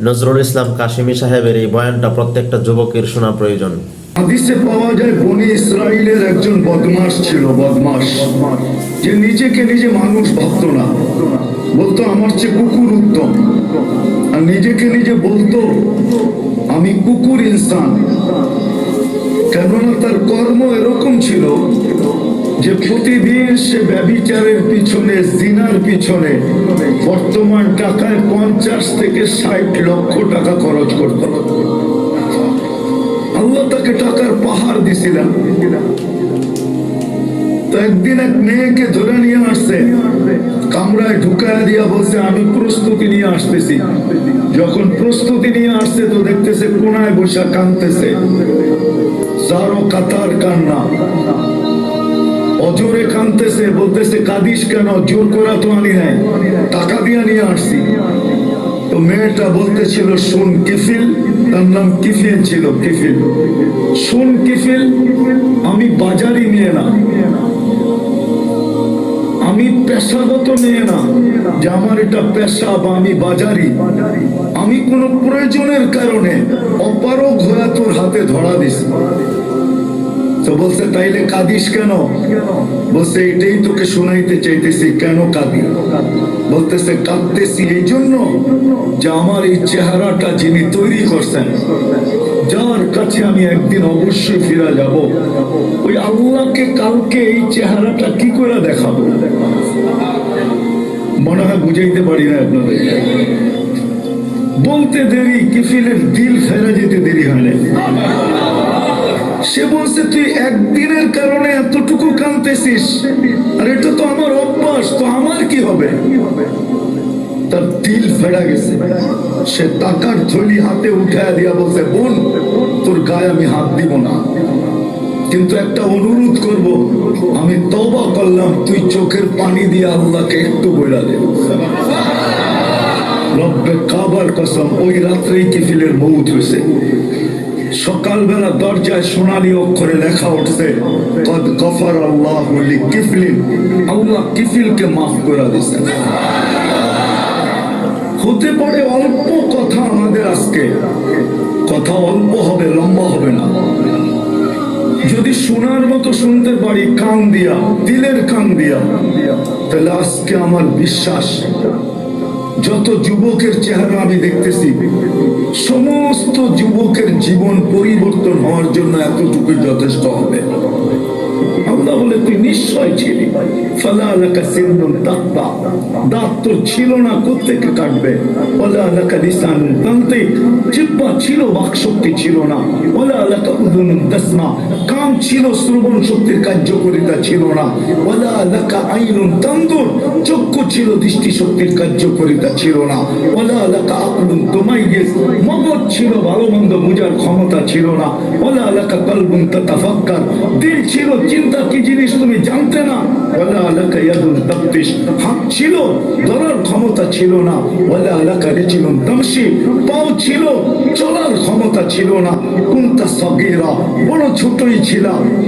নজরুল ইসলাম কাশিমি সাহেবের এই বয়ানটা প্রত্যেকটা যুবকের শোনা প্রয়োজন। হাদিসে পাওয়া যায়, বনি ইসরায়েলের একজন বদমাস ছিল বদমাস যে নিজেকে নিজে মানুষ ভাবতো না। বলতো, আমার চেয়ে কুকুর উত্তম। আর নিজেকে নিজে বলতো, আমি কুকুর ইনসান। কর্ম এরকম ছিল যে প্রতিদিন সে ব্যবিচারের পিছনে, জিনার পিছনে বর্তমান টাকায় পঞ্চাশ থেকে ষাট লক্ষ টাকা খরচ করতো। আল্লাহ তাকে টাকার পাহাড় দিছিলেন। তো একদিন এক মেয়েকে ধরে নিয়ে আসছে। কামরায় ঢুকায় দিয়া বলছে, আমি প্রস্তুতি নিয়ে আসতেছি। যখন প্রস্তুতি নিয়ে আসছে তো দেখতেছে কোনায় বসে কানতেছে সারো কাতার কান্না। অজোরে কানতেছে বলতেছে, কাঁদিস কেন? জোর করা তো আনি নাই। টাকা দিয়া নিয়ে আসছি। তো মেয়েটা বলতেছিল, শোন, কিফিল। তার নাম কিফিল ছিল, কিফিল। শোন, কিফিল, আমি বাজারি নিয়ে না। আমি পেশাগত নিয়ে না, যে আমার এটা পেশা বা আমি বাজারি। আমি কোনো প্রয়োজনের কারণে অপারগ হয়ে তোর হাতে ধরা দিছি। তো বলছে, তাইলে কাঁদিস কেন? বলছে, এটাই তোকে শোনাইতে চাইতেছি, কেন কাঁদি? বলতেছে, কাঁদতেছি এই জন্য যে আমার এই চেহারাটা যিনি তৈরি করছেন যার কাছে আমি একদিন অবশ্যই ফিরে যাব। ওই আল্লাহকে কালকে এই চেহারাটা কি করে দেখাবো? মনে হয় বুঝাইতে পারি না আপনাদের। বলতে দেরি, কিফিলের দিল ফেরা যেতে দেরি হয় না সে বলছে, তুই একদিনের কারণে এতটুকু কানতেছিস আর এটা তো আমার অভ্যাস, তো আমার কি হবে? তার দিল ফেরা গেছে। সে টাকার থলি হাতে উঠায় দিয়া বলছে, বোন, তোর গায়ে আমি হাত দিব না। কিন্তু একটা অনুরোধ করব, আমি তবা করলাম, তুই চোখের পানি দিয়ে আল্লাহকে একটু বইলা দে। রব্বে কাবার কসম, ওই রাত্রেই কিফিলের মৌত হয়েছে। সকালবেলা দরজায় সোনালি অক্ষরে লেখা উঠছে, কদ গফর আল্লাহ কিফলিন আল্লাহ কিফিলকে মাফ করে দিয়েছেন। হতে পারে অল্প কথা আমাদের আজকে। কথা অল্প হবে, লম্বা হবে না। যদি শোনার মতো শুনতে পারি, কান দিয়া, দিলের কান দিয়া, তাহলে আজকে আমার বিশ্বাস। যত যুবকের চেহারা আমি দেখতেছি, সমস্ত যুবকের জীবন পরিবর্তন হওয়ার জন্য এতটুকুই যথেষ্ট হবে। আল্লাহ নিশ্চয় ছিলি। না কাটবে? আলাকা ছিল না। আলাকা কান ছিল শ্রবণ শক্তির কার্যকরিতা ছিল না। ওলা আলাকা আইনুন তান্দুর, চক্ষু ছিল দৃষ্টি শক্তির কার্যকরিতা ছিল না। ওলা আলাকা আকলুন তুমাইয়েস মগজ ছিল ভালো মন্দ বুঝার ক্ষমতা ছিল না। ওলা আলাকা কলবুন তাতাফাক্কার, দিল ছিল চিন্তা কি জিনিস তুমি জানতে না। ওলা আলাকা ইয়াদুন তাফতিশ হাত ছিল ধরার ক্ষমতা ছিল না। ওলা আলাকা রিজিলুন তামশি, পাও ছিল চলার ক্ষমতা ছিল না। কুন্তা সগীরা, বড় ছোটই ছিল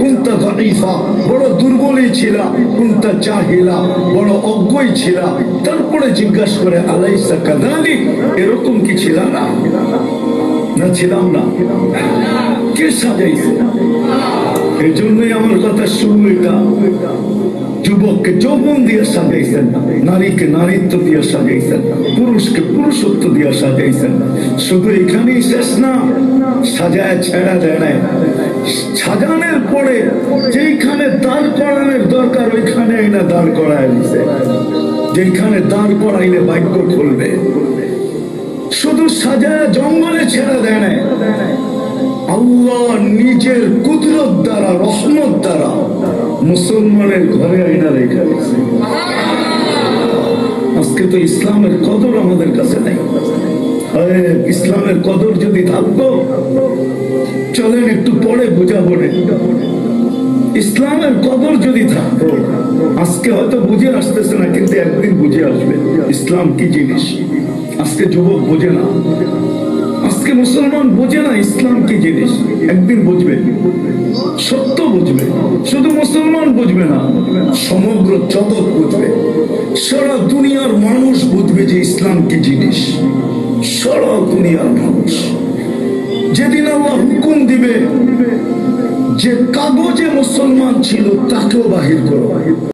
কুন্তা দাঈফা, বড় দুর্বলই ছিল, কুন্তা জাহিলা, বড় অজ্ঞই ছিল। তারপরে জিজ্ঞাসা করে, আলাইসা কাদালিক এরকম কি ছিল না? না ছিলাম না। কে সাজাইছে? এই জন্যই আমার কথা শুনলো যুবককে যৌবন দিয়ে সাজাইছেন, নারীকে নারীত্ব দিয়ে সাজাইছেন, পুরুষকে পুরুষত্ব দিয়ে সাজাইছেন। শুধু এখানেই শেষ না, সাজায় ছেড়া দেয় সাজানোর পরে যেইখানে দাঁড় করানোর দরকার, ওইখানে না দাঁড় করায় দিছে। যেখানে দাঁড় করাইলে বাক্য খুলবে। শুধু সাজা জঙ্গলে ছেড়ে দেয় নাই। আল্লাহ নিজের কুদরত দ্বারা, রহমত দ্বারা মুসলমানের ঘরে আইনা রেখে দিয়েছে। আজকে তো ইসলামের কদর আমাদের কাছে নেই। ইসলামের কদর যদি থাকতো চলেন একটু পরে বোঝাবো। ইসলামের কদর যদি থাকতো আজকে হয়তো বুঝে আসতেছে না, কিন্তু একদিন বুঝে আসবে ইসলাম কি জিনিস। আজকে যুবক বোঝে না। আজকে মুসলমান বোঝে না ইসলাম কি জিনিস। একদিন বুঝবে। সত্য বুঝবে। শুধু মুসলমান বুঝবে না, সমগ্র জগৎ বুঝবে। সারা দুনিয়ার মানুষ বুঝবে যে ইসলাম কি জিনিস। সারা দুনিয়ার মানুষ। যেদিন আল্লাহ হুকুম দিবে যে কাগজে মুসলমান ছিল তাকেও বাহির করো।